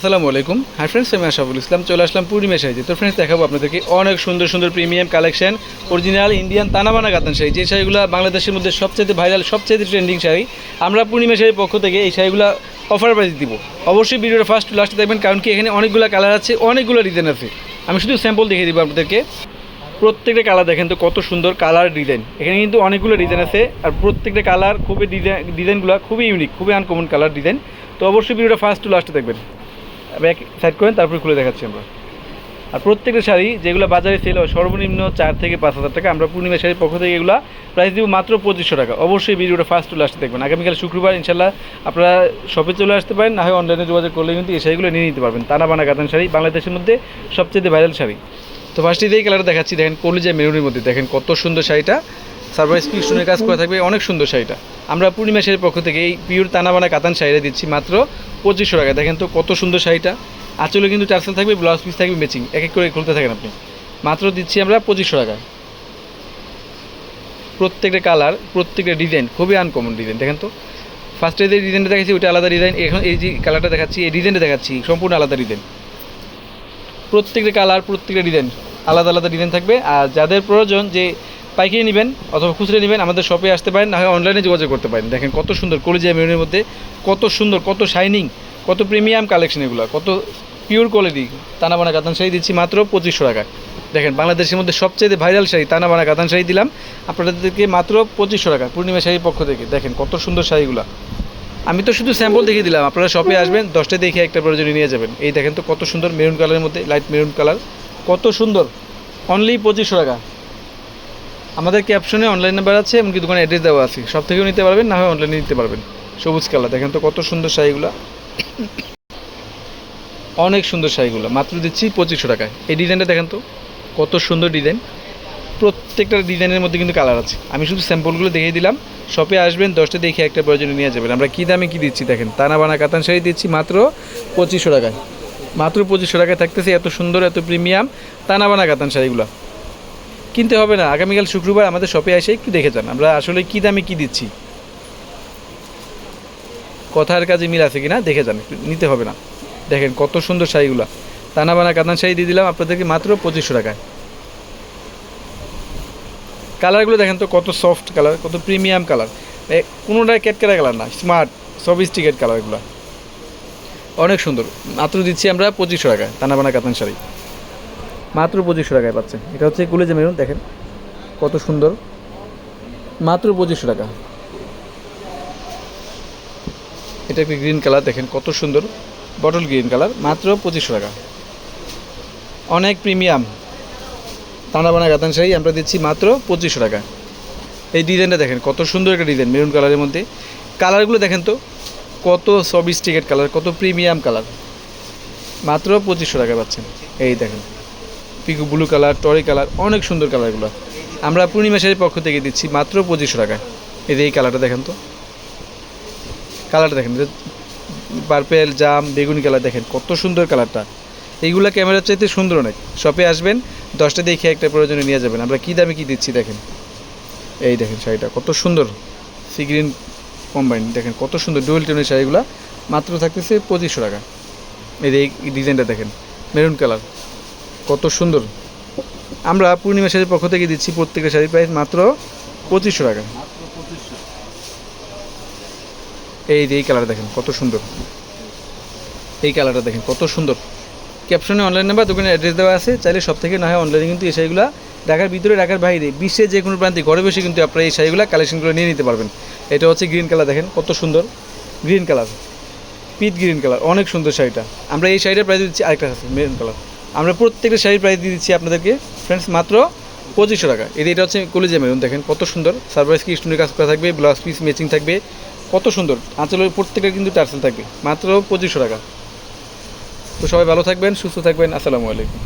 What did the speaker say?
আসসালামু আলাইকুম। Hi friends আমি আশাফুল ইসলাম, চলে আসলাম পূর্ণিমা শাড়িতে। তো ফ্রেন্ডস দেখাবো আপনাদেরকে অনেক সুন্দর সুন্দর প্রিমিয়াম কালেকশন অরিজিনাল ইন্ডিয়ান তানাবানা কাতান শাড়ি। যে শাড়িগুলো বাংলাদেশের মধ্যে সবচেয়ে ভাইরাল সবচেয়ে ট্রেন্ডিং শাড়ি, আমরা পূর্ণিমা শাড়ির পক্ষ থেকে এই শাড়িগুলো অফার প্রাইস দিব। অবশ্যই ভিডিওটা ফার্স্ট লাস্টে দেখবেন, কারণ কি এখানে অনেকগুলো কালার আছে, অনেকগুলো ডিজাইন আছে। আমি শুধু স্যাম্পল দেখিয়ে দিব আপনাদেরকে। প্রত্যেকটা কালার দেখেন তো কত সুন্দর কালার ডিজাইন এখানে কিন্তু অনেকগুলো ডিজাইন আছে, আর প্রত্যেকটা কালার খুবই ডিজাইন ডিজাইনগুলো খুবই ইউনিক খুবই আনকমন কালার ডিজাইন তো অবশ্যই ভিডিওটা ফার্স্ট টু লাস্টে দেখবেন। ব্যাক সাইড করেন, তারপরে খুলে দেখাচ্ছি আমরা। আর প্রত্যেকটা শাড়ি যেগুলো বাজারে সেল হয়, সর্বনিম্ন চার থেকে পাঁচ হাজার টাকা। আমরা পূর্ণিমা শাড়ির পক্ষ থেকে এগুলো প্রাইস দিব মাত্র পঁচিশশো টাকা। অবশ্যই ভিডিওটা ফার্স্ট টু লাস্টে দেখবেন। আগামীকাল শুক্রবার ইনশাল্লাহ আপনারা শপে চলে আসতে পারেন। না হয় অনলাইনে যোগাযোগ করলে কিন্তু এই শাড়িগুলো নিয়ে নিতে পারবেন। তানা বানা কাতান শাড়ি, বাংলাদেশের মধ্যে সবচেয়ে ভাইরাল শাড়ি। তো ফার্স্টে এই কালার দেখাচ্ছি। দেখেন কলিজা মেরুনের মধ্যে। দেখেন কত সুন্দর শাড়িটা। সারপ্রাইজ পিকশনের কাজ করা থাকবে। অনেক সুন্দর শাড়িটা। আমরা পূর্ণিমা শাড়ির পক্ষ থেকে এই পিওর তানাবানা কাতান শাড়িটা দিচ্ছি মাত্র পঁচিশশো টাকা দেখেন তো কত সুন্দর শাড়িটা। আঁচলে কিন্তু টার্সেল থাকবে ব্লাউজ পিস থাকবে ম্যাচিং এক এক করে খুলতে থাকেন আপনি। মাত্র দিচ্ছি আমরা পঁচিশশো টাকা প্রত্যেকটা কালার প্রত্যেকটা ডিজাইন খুবই আনকমন ডিজাইন দেখেন তো ফার্স্টে যে ডিজাইনটা দেখাচ্ছি ওইটা আলাদা ডিজাইন এখন এই যে কালারটা দেখাচ্ছি, এই ডিজাইনটা দেখাচ্ছি, সম্পূর্ণ আলাদা ডিজাইন প্রত্যেকটা কালার প্রত্যেকটা ডিজাইন আলাদা আলাদা ডিজাইন থাকবে। আর যাদের প্রয়োজন যে পাইকারি নেবেন অথবা খুচরো নেবেন, আমাদের শপে আসতে পারেন, না অনলাইনে যোগাযোগ করতে পারেন। দেখেন কত সুন্দর কলিজিয়া মেরুনের মধ্যে, কত সুন্দর, কত শাইনিং কত প্রিমিয়াম কালেকশন এগুলো, কত পিওর কোয়ালিটি তানাবানা কাতান শাড়ি দিচ্ছি মাত্র পঁচিশশো টাকা দেখেন বাংলাদেশের মধ্যে সবচেয়ে ভাইরাল শাড়ি তানাবানা কাতান শাড়ি দিলাম, আপনাদেরকে মাত্র পঁচিশশো টাকা পূর্ণিমা শাড়ির পক্ষ থেকে। দেখেন কত সুন্দর শাড়িগুলো। আমি তো শুধু স্যাম্পল দেখিয়ে দিলাম, আপনারা শপে আসবেন দশটা দেখে একটা প্রয়োজনে নিয়ে যাবেন। এই দেখেন তো কত সুন্দর মেরুন কালারের মধ্যে লাইট মেরুন কালার কত সুন্দর অনলি পঁচিশশো টাকা। আমাদের ক্যাপশনে অনলাইন নাম্বার আছে এমনকি দোকানে অ্যাড্রেস দেওয়া আছে। সব থেকেও নিতে পারবেন, না হয় অনলাইনে নিতে পারবেন। সবুজ কালার দেখেন তো কত সুন্দর শাড়িগুলো। অনেক সুন্দর শাড়িগুলো, মাত্র দিচ্ছি পঁচিশশো টাকায়। এই ডিজাইনটা দেখেন তো, কত সুন্দর ডিজাইন প্রত্যেকটা ডিজাইনের মধ্যে কিন্তু কালার আছে। আমি শুধু স্যাম্পলগুলো দেখিয়ে দিলাম। শপে আসবেন, দশটা দেখে একটা প্রয়োজনে নিয়ে যাবেন। আমরা কী দামে কী দিচ্ছি দেখেন তানা বানা কাতান শাড়ি দিচ্ছি মাত্র পঁচিশশো টাকায়। মাত্র পঁচিশশো টাকায় থাকতেছে এত সুন্দর, এত প্রিমিয়াম তানা বানা কাতান শাড়িগুলো। কিনতে হবে না। আগামীকাল শুক্রবার আমাদের শপে এসে একটু দেখে যান। আমরা আসলে কী দামে কী দিচ্ছি। কথার কাজে মিল আছে কিনা দেখে যান। একটু নিতে হবে না। দেখেন কত সুন্দর শাড়িগুলো। তানা বানা কাতান শাড়ি দিয়ে দিলাম আপনাদেরকে মাত্র পঁচিশশো টাকায়। কালারগুলো দেখেন তো কত সফট কালার, কত প্রিমিয়াম কালার। কোনোটাই ক্যাটকেরা কালার না স্মার্ট সফিস্টিকেট কালারগুলো। অনেক সুন্দর। মাত্র দিচ্ছি আমরা পঁচিশশো টাকায় টানা বানা কাতান শাড়ি। মাত্র পঁচিশশো টাকায় পাচ্ছেন এটা হচ্ছে কুলেজে মেরুন, দেখেন কত সুন্দর। মাত্র পঁচিশশো টাকা। এটা একটি গ্রিন কালার, দেখেন কত সুন্দর। বটল গ্রিন কালার, মাত্র পঁচিশশো টাকা। অনেক প্রিমিয়াম। তানাবানা গাতান শাড়ি আমরা দিচ্ছি মাত্র পঁচিশশো টাকা। এই ডিজাইনটা দেখেন কত সুন্দর একটা ডিজাইন মেরুন কালারের মধ্যে। কালারগুলো দেখেন তো, কত সবিস্টিকেট কালার, কত প্রিমিয়াম কালার। মাত্র পঁচিশশো টাকা পাচ্ছেন। এই দেখেন। পিকু ব্লু কালার, টরি কালার, অনেক সুন্দর কালারগুলো। আমরা পূর্ণিমা শাড়ির পক্ষ থেকে দিচ্ছি মাত্র পঁচিশশো টাকায়। এই যে এই কালারটা দেখেন তো। কালারটা দেখেন পার্পেল জাম, বেগুনি কালার দেখেন, কত সুন্দর কালারটা। এইগুলো ক্যামেরার চাইতে সুন্দর অনেক। শপে আসবেন, দশটা দেখে একটা প্রয়োজনে নিয়ে যাবেন। আমরা কী দামে কী দিচ্ছি দেখেন। এই দেখেন শাড়িটা, কত সুন্দর। সি গ্রিন কম্বাইন দেখেন কত সুন্দর ডুয়েল টোনের শাড়িগুলো। মাত্র থাকতেছে পঁচিশশো টাকা। এই যে এই ডিজাইনটা দেখেন মেরুন কালার কত সুন্দর। আমরা পূর্ণিমা শাড়ির পক্ষ থেকে দিচ্ছি প্রত্যেকটা শাড়ির প্রাইস মাত্র পঁচিশশো টাকা। এই এই কালার দেখেন, কত সুন্দর। এই কালারটা দেখেন, কত সুন্দর। ক্যাপশনে অনলাইন নাম্বার দোকানে অ্যাড্রেস দেওয়া আছে। চাইলে সব থেকে না হয় অনলাইনে কিন্তু এই শাড়িগুলো ঢাকার ভিতরে, ঢাকার বাইরে, বিশ্বের যে কোনো প্রান্তে, ঘরে বসে কিন্তু আপনারা এই শাড়িগুলো কালেকশনগুলো নিয়ে নিতে পারবেন। এটা হচ্ছে গ্রিন কালার দেখেন, কত সুন্দর। গ্রিন কালার পিট গ্রিন কালার অনেক সুন্দর শাড়িটা। আমরা এই শাড়িটার প্রাইস দিচ্ছি আরেকটা আছে মেরুন কালার আমরা প্রত্যেকটা শাড়ির প্রাইস দিয়ে দিচ্ছি আপনাদেরকে ফ্রেন্ডস মাত্র পঁচিশশো টাকা। এটা এটা হচ্ছে কলেজে মেরুন দেখেন কত সুন্দর। সারপ্রাইজ কি স্টোনের কাজ করা থাকবে ব্লাউজ পিস ম্যাচিং থাকবে, কত সুন্দর। আঁচলের প্রত্যেকটা কিন্তু টার্সেল থাকবে, মাত্র পঁচিশশো টাকা। তো সবাই ভালো থাকবেন, সুস্থ থাকবেন, আসসালামু আলাইকুম।